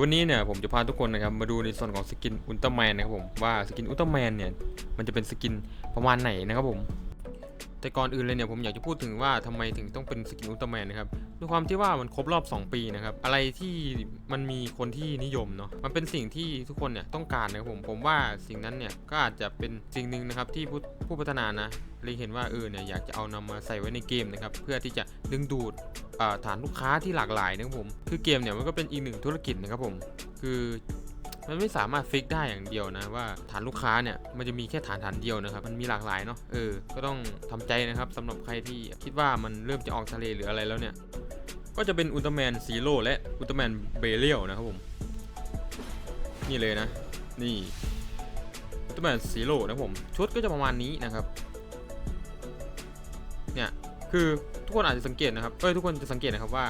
ยววันนี้เนี่ยผมจะพาทุกคนนะครับมาดูในส่วนของสกินอุลตร้าแมนนะครับผมว่าสกินอุลตร้าแมนเนี่ยมันจะเป็นสกินประมาณไหนนะครับผม แต่ก่อนอื่นเลยเนี่ยผมอยากจะพูดถึงว่าทำไมถึงต้องเป็นสกินอุลตร้าแมนนะครับด้วยความที่ว่ามันครบรอบ 2 ปีนะครับ อะไรที่มันมีคนที่นิยมเนาะมันเป็นสิ่งที่ทุกคนเนี่ยต้องการนะครับผมผมว่าสิ่งนั้นเนี่ยก็อาจจะเป็นสิ่งหนึ่งนะครับที่ผู้ผู้พัฒนานะเลยเห็นว่าเออเนี่ยอยากจะเอานำมาใส่ไว้ในเกมนะครับเพื่อที่จะดึงดูดฐานลูกค้าที่หลากหลายนะครับผมคือเกมเนี่ยมันก็เป็นอีกหนึ่งธุรกิจนะครับผมคือ มันไม่สามารถฟิกได้อย่างเดียวนะว่าฐานลูกค้าเนี่ยมันจะมีแค่ฐานฐานเดียวนะครับมันมีหลากหลายเนาะเออก็ต้องทำใจนะครับสำหรับใครที่คิดว่ามันเริ่มจะออกทะเลหรืออะไรแล้วเนี่ยก็จะเป็นอุลตร้าแมนซีโร่และอุลตร้าแมนเบเรียลนะครับผมนี่เลยนะ นี่อุลตร้าแมนซีโร่นะผมชุดก็จะประมาณนี้นะครับเนี่ยคือทุกคนอาจจะสังเกตนะครับเอ้ยทุกคนจะสังเกตนะครับว่า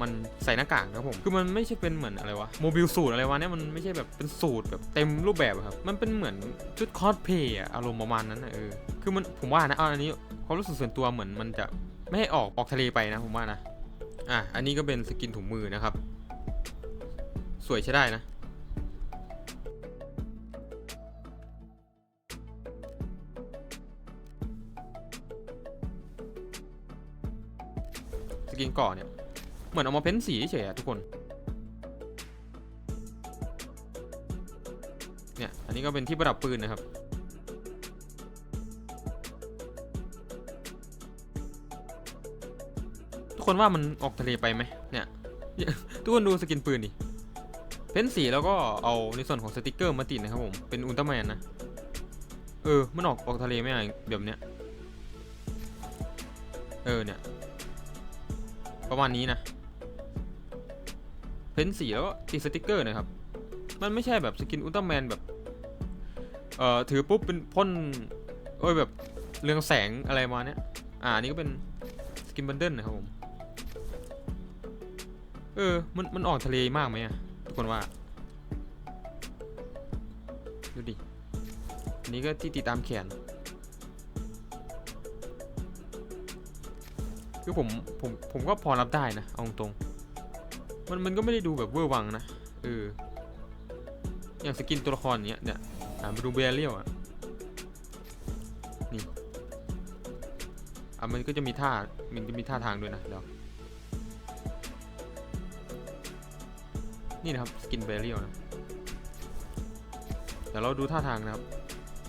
มันใส่หน้ากากนะครับผม คือมันไม่ใช่เป็นเหมือนอะไรวะโมบิลสูตรอะไรวะเนี่ยมันไม่ใช่แบบเป็นสูตรแบบเต็มรูปแบบอะครับ มันเป็นเหมือนชุดคอสเพย์อะอารมณ์ประมาณนั้นนะเออ คือมันผมว่านะเอาอันนี้ความรู้สึกส่วนตัวเหมือนมันจะไม่ให้ออกออกทะเลไปนะผมว่านะ อะ อันนี้ก็เป็นสกินถุงมือนะครับ สวยใช้ได้นะสกินเก่อเนี่ย เหมือนเอามาเพ้นสีเฉยๆอะทุกคน เนี่ย อันนี้ก็เป็นที่ประดับปืนนะครับ ทุกคนว่ามันออกทะเลไปไหมเนี่ย ทุกคนดูสกินปืนดิเพ้นสีแล้วก็เอาในส่วนของสติกเกอร์มาติดนะครับผม เป็นอุลตร้าแมนนะ เออ มันออกออกทะเลไหมอะแบบเนี้ย เออเนี่ย ประมาณนี้นะ เพ้นสีแล้วก็ติดสติกเกอร์นะครับ มันไม่ใช่แบบสกินอุลตร้าแมนแบบเอ่อถือปุ๊บเป็นพ่นโอ้ยแบบเรืองแสงอะไรมาเนี้ยอ่าอันนี้ก็เป็นสกินบันเดิลนะครับผมเออมันมันออกทะเลมากไหมอะทุกคนว่าดูดิอันนี้ก็ที่ติดตามแขนคือผมผมผมก็พอรับได้นะเอาตรงๆ มันมันก็ไม่ได้ดูแบบเวอร์วังนะเอออย่างสกินตัวละครเนี้ยเนี่ยอ่ามาดูเบลเลียวอะนี่อะมันก็จะมีท่ามันจะมีท่าทางด้วยนะเดี๋ยวนี่นะครับสกินเบลเลียวนะเดี๋ยวเราดูท่าทางนะครับ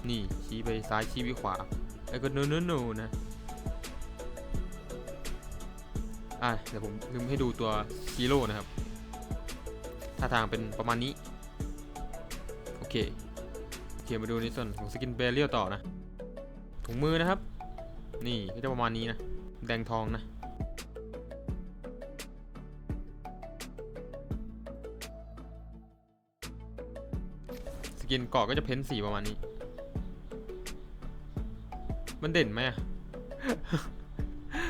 นี่ชี้ไปซ้ายชี้ไปขวาไอ้ก็โนโนโนนะอะเดี๋ยวผมลืมให้ดูตัวฮีโร่นะครับ ท่าทางเป็นประมาณนี้ โอเคโอเคมาดูในส่วนของสกินเบลเลียต่อนะ ถุงมือนะครับ นี่ก็จะประมาณนี้นะ แดงทองนะสกินเกาะก็จะเพ้นสีประมาณนี้ มันเด่นไหมอะ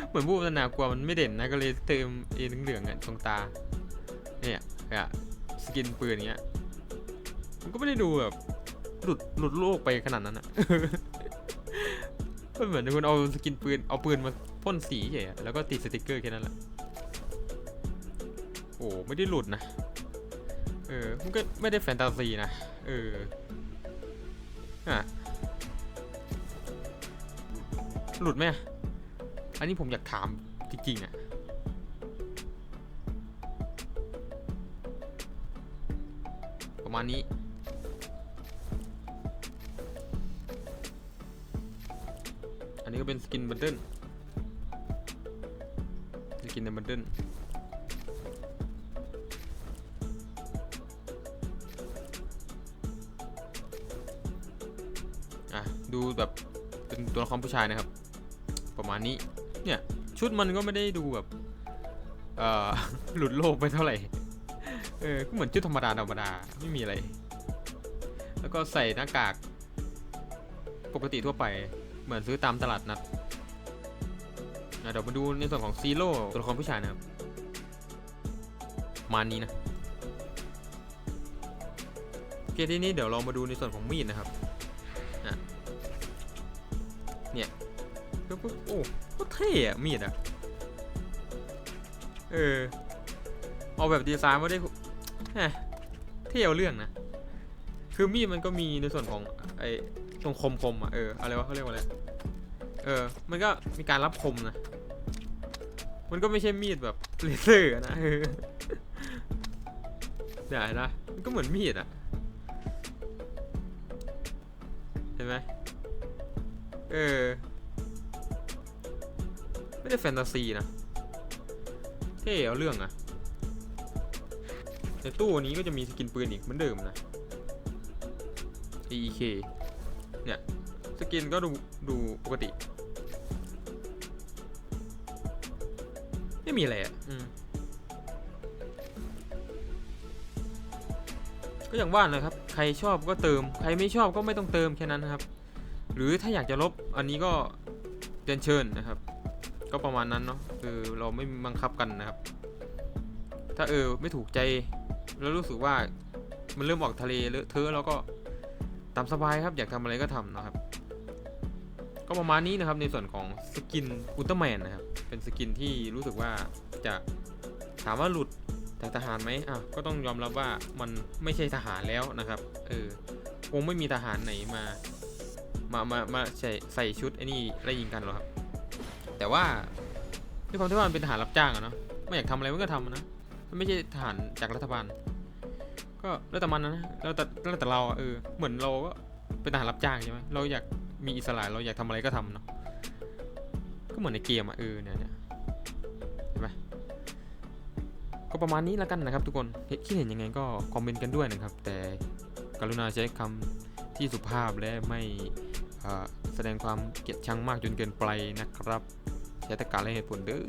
เหมือนผู้พัฒนากลัวมันไม่เด่นนะก็เลยเติมเอเหลืองๆอะตรงตาเนี่ยอะ กินปืนอย่างเงี้ย มันก็ไม่ได้ดูแบบหลุดหลุดโลกไปขนาดนั้นอะมันเหมือนคุณเอาสกินปืนเอาปืนมาพ่นสีเฉยๆอะแล้วก็ติดสติกเกอร์แค่นั้นแหละ โอ้ไม่ได้หลุดนะ เออ มันก็ไม่ได้แฟนตาซีนะ เออ อะ หลุดไหมอะอันนี้ผมอยากถามจริงๆอะ ประมาณนี้ อันนี้ก็เป็นสกินบันเดิลสกินในบันเดิลอะ ดูแบบเป็นตัวละครผู้ชายนะครับ ประมาณนี้ เนี่ย ชุดมันก็ไม่ได้ดูแบบ เอ่อ หลุดโลกไปเท่าไหร่ เออ ก็เหมือนชุดธรรมดาธรรมดา ไม่มีอะไร แล้วก็ใส่หน้ากาก ปกติทั่วไป เหมือนซื้อตามตลาดนัดอะเดี๋ยวมาดูในส่วนของซีโร่ตัวละครผู้ชายนะครับ มานี้นะโอเคทีนี้เดี๋ยวเรามาดูในส่วนของมีดนะครับอะเนี่ยก็ก็โอ้โคตรเท่อะมีดอะเออ เอาแบบดีไซน์มาได้ เที่ยวเรื่องนะ คือมีดมันก็มีในส่วนของไอ้ตรงคมคมอะเอออะไรวะเขาเรียกว่าอะไร เออ มันก็มีการรับคมนะ มันก็ไม่ใช่มีดแบบเลเซอร์นะเออเดี๋ยวนะมันก็เหมือนมีดอะ เห็นไหมเออ ไม่ได้แฟนตาซีนะเท่เอาเรื่องอะ ในตู้นี้ก็จะมีสกินปืนอีกเหมือนเดิมนะ AEK เนี่ย สกินก็ดูดูปกติ ไม่มีอะไรอะอืมก็อย่างว่านะครับ ใครชอบก็เติม ใครไม่ชอบก็ไม่ต้องเติมแค่นั้นนะครับ หรือถ้าอยากจะลบอันนี้ก็เรียนเชิญนะครับ ก็ประมาณนั้นเนาะคือเราไม่บังคับกันนะครับ ถ้าเออไม่ถูกใจ แล้วรู้สึกว่ามันเริ่มออกทะเลเลอะเทอะแล้วก็ตามสบายครับ อยากทำอะไรก็ทำนะครับ ก็ประมาณนี้นะครับในส่วนของสกินอุลตร้าแมนนะครับ เป็นสกินที่รู้สึกว่าจะถามว่าหลุดจากทหารไหมอะก็ต้องยอมรับว่ามันไม่ใช่ทหารแล้วนะครับ เออคงไม่มีทหารไหนมา มา มา มาใส่ใส่ชุดไอ้นี่ไล่ยิงกันหรอกครับ แต่ว่าด้วยความที่ว่ามันเป็นทหารรับจ้างอะเนาะไม่อยากทำอะไรมันก็ทำนะ มันไม่ใช่ทหารจากรัฐบาล ก็แล้วแต่มันนะแล้วแต่แล้วแต่เราอะเออเหมือนเราก็เป็นทหารรับจ้างใช่ไหมเราอยากมีอิสระเราอยากทำอะไรก็ทำเนาะก็เหมือนในเกมอะเออเนี่ยเนี่ยเห็นไหมก็ประมาณนี้แล้วกันนะครับ ทุกคนคิดเห็นยังไงก็คอมเมนต์กันด้วยนะครับ แต่กรุณาใช้คำที่สุภาพและไม่แสดงความเกลียดชังมากจนเกินไปนะครับ ใช้ตรรกะและเหตุผลเด้อ